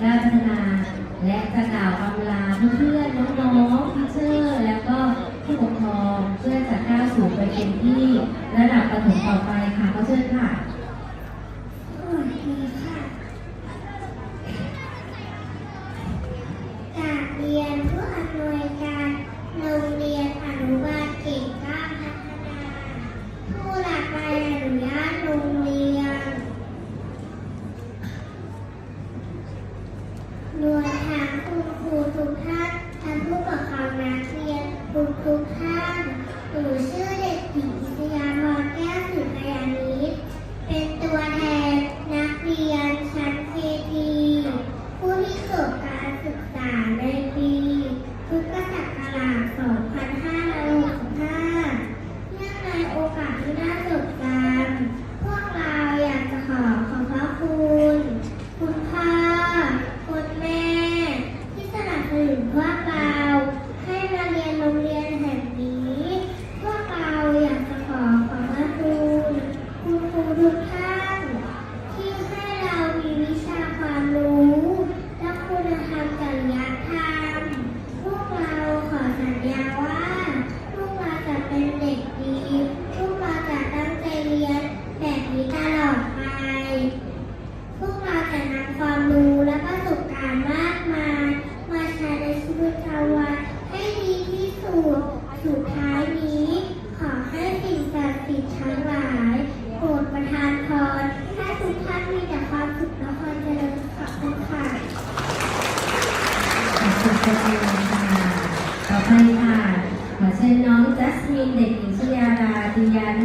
กล้าพัฒนา และจะกล่าวอำลาเพื่อนน้องๆทีเชอร์แล้วก็ผู้ปกครองเพื่อจะก้าวสู่ไปเป็นที่ระดับประถมต่อไป โอกาสที่น่าจดจำ ชยาค่ะต่อไปค่ะขอเชิญน้องจัสมินเด็กหญิงชยาราติยานุ